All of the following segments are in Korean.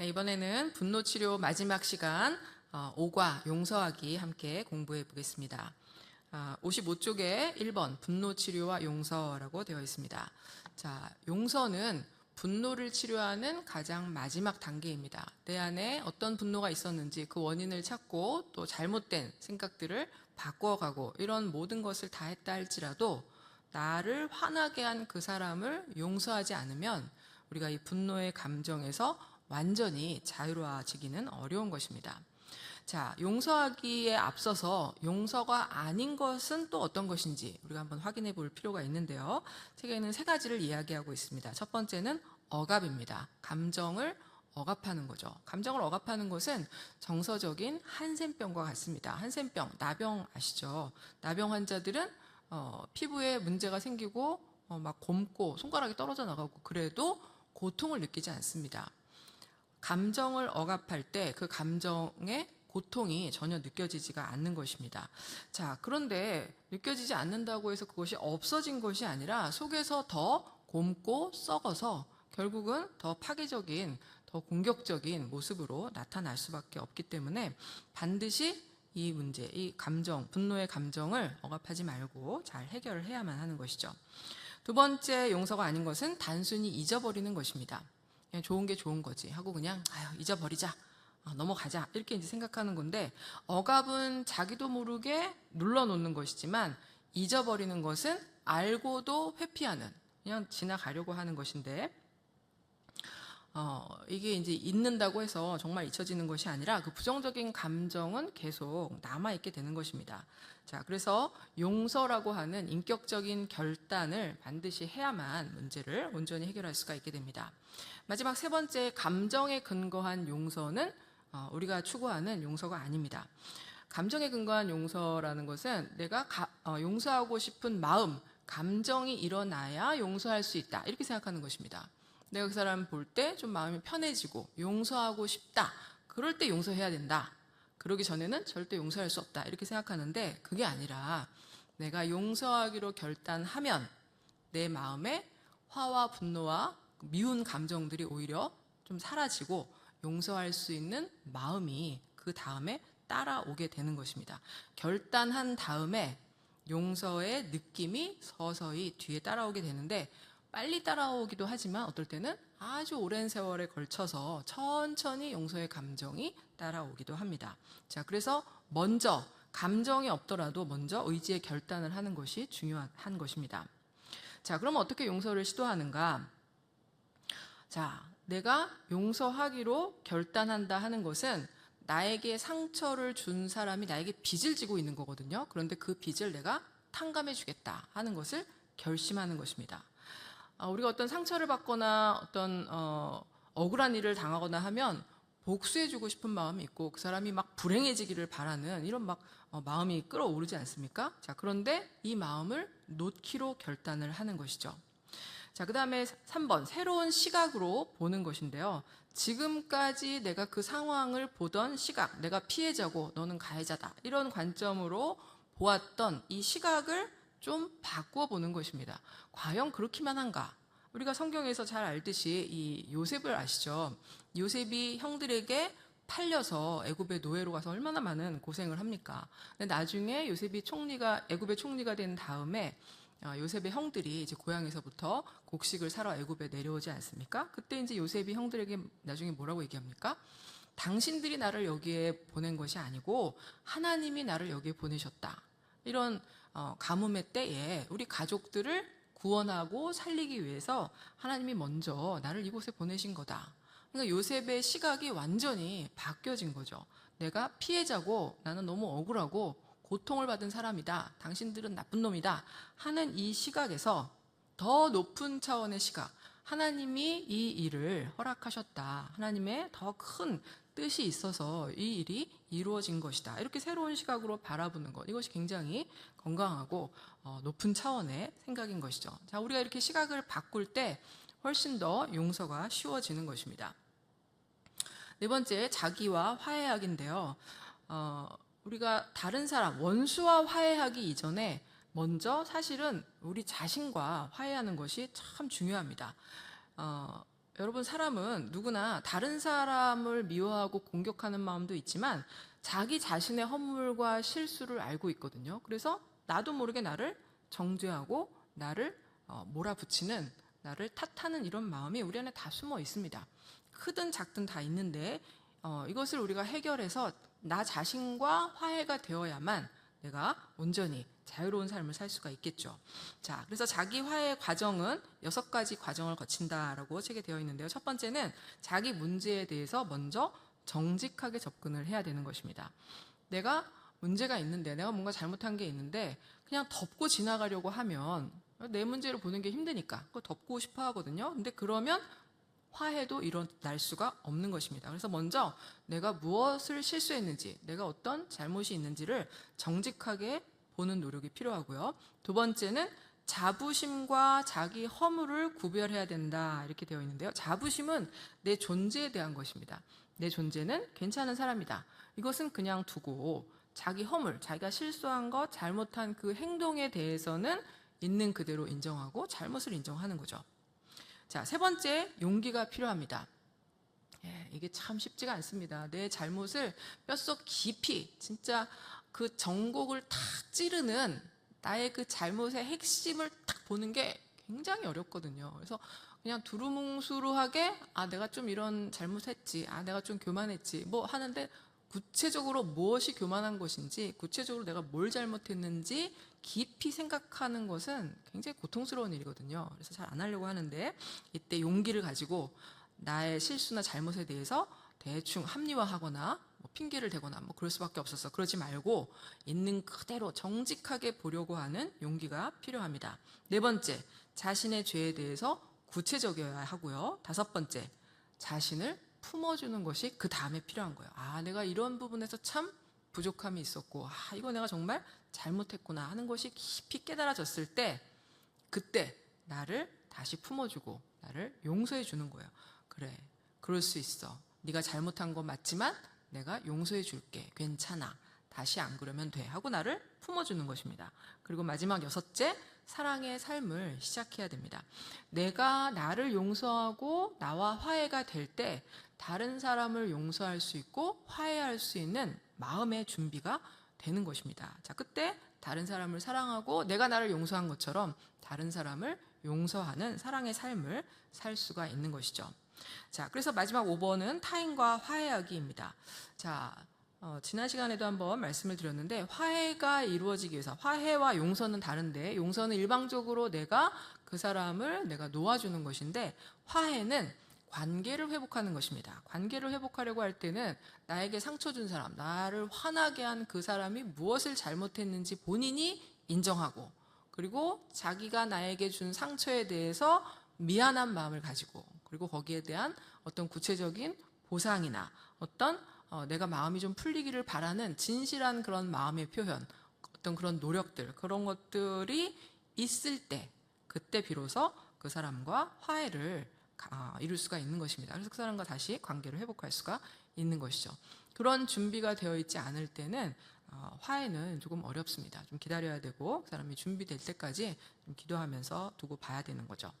네, 이번에는 분노 치료 마지막 시간 어, 5과 용서하기 함께 공부해 보겠습니다. 아, 55쪽에 1번 분노 치료와 용서라고 되어 있습니다. 자, 용서는 분노를 치료하는 가장 마지막 단계입니다. 내 안에 어떤 분노가 있었는지 그 원인을 찾고 또 잘못된 생각들을 바꿔가고 이런 모든 것을 다 했다 할지라도 나를 화나게 한 그 사람을 용서하지 않으면 우리가 이 분노의 감정에서 완전히 자유로워지기는 어려운 것입니다. 자, 용서하기에 앞서서 용서가 아닌 것은 또 어떤 것인지 우리가 한번 확인해 볼 필요가 있는데요. 책에는 세 가지를 이야기하고 있습니다. 첫 번째는 억압입니다. 감정을 억압하는 거죠. 감정을 억압하는 것은 정서적인 한센병과 같습니다. 한센병, 나병 아시죠? 나병 환자들은 어, 피부에 문제가 생기고 어, 막 곰고 손가락이 떨어져 나가고 그래도 고통을 느끼지 않습니다. 감정을 억압할 때 그 감정의 고통이 전혀 느껴지지가 않는 것입니다. 자, 그런데 느껴지지 않는다고 해서 그것이 없어진 것이 아니라 속에서 더 곰고 썩어서 결국은 더 파괴적인, 더 공격적인 모습으로 나타날 수밖에 없기 때문에 반드시 이 문제, 이 감정, 분노의 감정을 억압하지 말고 잘 해결을 해야만 하는 것이죠. 두 번째 용서가 아닌 것은 단순히 잊어버리는 것입니다. 그냥 좋은 게 좋은 거지. 하고 그냥 아유 잊어버리자. 아, 넘어가자. 이렇게 이제 생각하는 건데 억압은 자기도 모르게 눌러놓는 것이지만 잊어버리는 것은 알고도 회피하는 그냥 지나가려고 하는 것인데 어, 이게 이제 잊는다고 해서 정말 잊혀지는 것이 아니라 그 부정적인 감정은 계속 남아있게 되는 것입니다. 자, 그래서 용서라고 하는 인격적인 결단을 반드시 해야만 문제를 온전히 해결할 수가 있게 됩니다. 마지막 세 번째, 감정에 근거한 용서는 어, 우리가 추구하는 용서가 아닙니다. 감정에 근거한 용서라는 것은 내가 가, 어, 용서하고 싶은 마음, 감정이 일어나야 용서할 수 있다. 이렇게 생각하는 것입니다. 내가 그 사람 볼 때 좀 마음이 편해지고 용서하고 싶다. 그럴 때 용서해야 된다. 그러기 전에는 절대 용서할 수 없다. 이렇게 생각하는데 그게 아니라 내가 용서하기로 결단하면 내 마음에 화와 분노와 미운 감정들이 오히려 좀 사라지고 용서할 수 있는 마음이 그 다음에 따라오게 되는 것입니다. 결단한 다음에 용서의 느낌이 서서히 뒤에 따라오게 되는데 빨리 따라오기도 하지만 어떨 때는 아주 오랜 세월에 걸쳐서 천천히 용서의 감정이 따라오기도 합니다. 자, 그래서 먼저 감정이 없더라도 먼저 의지의 결단을 하는 것이 중요한 것입니다. 자, 그럼 어떻게 용서를 시도하는가? 자, 내가 용서하기로 결단한다 하는 것은 나에게 상처를 준 사람이 나에게 빚을 지고 있는 거거든요. 그런데 그 빚을 내가 탕감해 주겠다 하는 것을 결심하는 것입니다. 아, 우리가 어떤 상처를 받거나 어떤 어, 억울한 일을 당하거나 하면 복수해주고 싶은 마음이 있고 그 사람이 막 불행해지기를 바라는 이런 막 어, 마음이 끌어오르지 않습니까? 자, 그런데 이 마음을 놓기로 결단을 하는 것이죠. 자, 그 다음에 3번, 새로운 시각으로 보는 것인데요. 지금까지 내가 그 상황을 보던 시각, 내가 피해자고 너는 가해자다. 이런 관점으로 보았던 이 시각을 좀 바꾸어 보는 것입니다. 과연 그렇기만 한가? 우리가 성경에서 잘 알듯이 이 요셉을 아시죠? 요셉이 형들에게 팔려서 애굽의 노예로 가서 얼마나 많은 고생을 합니까? 근데 나중에 요셉이 총리가 애굽의 총리가 된 다음에 어, 요셉의 형들이 이제 고향에서부터 곡식을 사러 애굽에 내려오지 않습니까? 그때 이제 요셉이 형들에게 나중에 뭐라고 얘기합니까? 당신들이 나를 여기에 보낸 것이 아니고 하나님이 나를 여기에 보내셨다. 이런 어, 가뭄의 때에 우리 가족들을 구원하고 살리기 위해서 하나님이 먼저 나를 이곳에 보내신 거다. 그러니까 요셉의 시각이 완전히 바뀌어진 거죠. 내가 피해자고 나는 너무 억울하고 고통을 받은 사람이다. 당신들은 나쁜 놈이다. 하는 이 시각에서 더 높은 차원의 시각. 하나님이 이 일을 허락하셨다. 하나님의 더 큰 뜻이 있어서 이 일이 이루어진 것이다. 이렇게 새로운 시각으로 바라보는 것. 이것이 굉장히 건강하고 어, 높은 차원의 생각인 것이죠. 자, 우리가 이렇게 시각을 바꿀 때 훨씬 더 용서가 쉬워지는 것입니다. 네 번째, 자기와 화해하기인데요. 어, 우리가 다른 사람, 원수와 화해하기 이전에 먼저 사실은 우리 자신과 화해하는 것이 참 중요합니다. 어, 여러분 사람은 누구나 다른 사람을 미워하고 공격하는 마음도 있지만 자기 자신의 허물과 실수를 알고 있거든요. 그래서 나도 모르게 나를 정죄하고 나를 어, 몰아붙이는 나를 탓하는 이런 마음이 우리 안에 다 숨어 있습니다. 크든 작든 다 있는데 어, 이것을 우리가 해결해서 나 자신과 화해가 되어야만 내가 온전히 자유로운 삶을 살 수가 있겠죠. 자, 그래서 자기 화해 과정은 여섯 가지 과정을 거친다라고 책에 되어 있는데요. 첫 번째는 자기 문제에 대해서 먼저 정직하게 접근을 해야 되는 것입니다. 내가 문제가 있는데, 내가 뭔가 잘못한 게 있는데, 그냥 덮고 지나가려고 하면 내 문제를 보는 게 힘드니까 그거 덮고 싶어 하거든요. 근데 그러면 화해도 일어날 수가 없는 것입니다. 그래서 먼저 내가 무엇을 실수했는지, 내가 어떤 잘못이 있는지를 정직하게 보는 노력이 필요하고요. 두 번째는 자부심과 자기 허물을 구별해야 된다. 이렇게 되어 있는데요. 자부심은 내 존재에 대한 것입니다. 내 존재는 괜찮은 사람이다. 이것은 그냥 두고 자기 허물, 자기가 실수한 것, 잘못한 그 행동에 대해서는 있는 그대로 인정하고 잘못을 인정하는 거죠. 자, 세 번째, 용기가 필요합니다. 예, 이게 참 쉽지가 않습니다. 내 잘못을 뼛속 깊이, 진짜 그 정곡을 탁 찌르는 나의 그 잘못의 핵심을 탁 보는 게 굉장히 어렵거든요. 그래서 그냥 두루뭉술하게, 아, 내가 좀 이런 잘못했지, 아, 내가 좀 교만했지, 뭐 하는데 구체적으로 무엇이 교만한 것인지, 구체적으로 내가 뭘 잘못했는지 깊이 생각하는 것은 굉장히 고통스러운 일이거든요. 그래서 잘 안 하려고 하는데 이때 용기를 가지고 나의 실수나 잘못에 대해서 대충 합리화하거나 뭐 핑계를 대거나 뭐 그럴 수밖에 없었어. 그러지 말고 있는 그대로 정직하게 보려고 하는 용기가 필요합니다. 네 번째, 자신의 죄에 대해서 구체적이어야 하고요. 다섯 번째, 자신을 품어주는 것이 그 다음에 필요한 거예요. 아, 내가 이런 부분에서 참 부족함이 있었고, 아, 이거 내가 정말 잘못했구나 하는 것이 깊이 깨달아졌을 때, 그때 나를 다시 품어주고, 나를 용서해 주는 거예요. 그래, 그럴 수 있어. 네가 잘못한 건 맞지만 내가 용서해 줄게. 괜찮아. 다시 안 그러면 돼. 하고 나를 품어주는 것입니다. 그리고 마지막 여섯째, 사랑의 삶을 시작해야 됩니다. 내가 나를 용서하고 나와 화해가 될 때 다른 사람을 용서할 수 있고 화해할 수 있는 마음의 준비가 되는 것입니다. 자, 그때 다른 사람을 사랑하고 내가 나를 용서한 것처럼 다른 사람을 용서하는 사랑의 삶을 살 수가 있는 것이죠. 자, 그래서 마지막 5번은 타인과 화해하기입니다. 자, 어, 지난 시간에도 한번 말씀을 드렸는데 화해가 이루어지기 위해서 화해와 용서는 다른데 용서는 일방적으로 내가 그 사람을 내가 놓아주는 것인데 화해는 관계를 회복하는 것입니다. 관계를 회복하려고 할 때는 나에게 상처 준 사람, 나를 화나게 한 그 사람이 무엇을 잘못했는지 본인이 인정하고 그리고 자기가 나에게 준 상처에 대해서 미안한 마음을 가지고 그리고 거기에 대한 어떤 구체적인 보상이나 어떤 어, 내가 마음이 좀 풀리기를 바라는 진실한 그런 마음의 표현, 어떤 그런 노력들, 그런 것들이 있을 때, 그때 비로소 그 사람과 화해를 가- 이룰 수가 있는 것입니다. 그래서 그 사람과 다시 관계를 회복할 수가 있는 것이죠. 그런 준비가 되어 있지 않을 때는 어, 화해는 조금 어렵습니다. 좀 기다려야 되고 그 사람이 준비될 때까지 좀 기도하면서 두고 봐야 되는 거죠.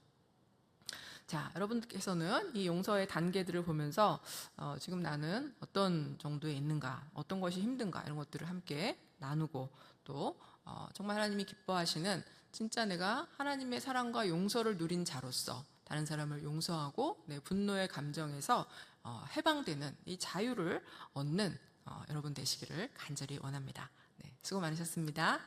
자, 여러분께서는 이 용서의 단계들을 보면서 어, 지금 나는 어떤 정도에 있는가, 어떤 것이 힘든가 이런 것들을 함께 나누고 또 어, 정말 하나님이 기뻐하시는 진짜 내가 하나님의 사랑과 용서를 누린 자로서 다른 사람을 용서하고 내 분노의 감정에서 어, 해방되는 이 자유를 얻는 어, 여러분 되시기를 간절히 원합니다. 네, 수고 많으셨습니다.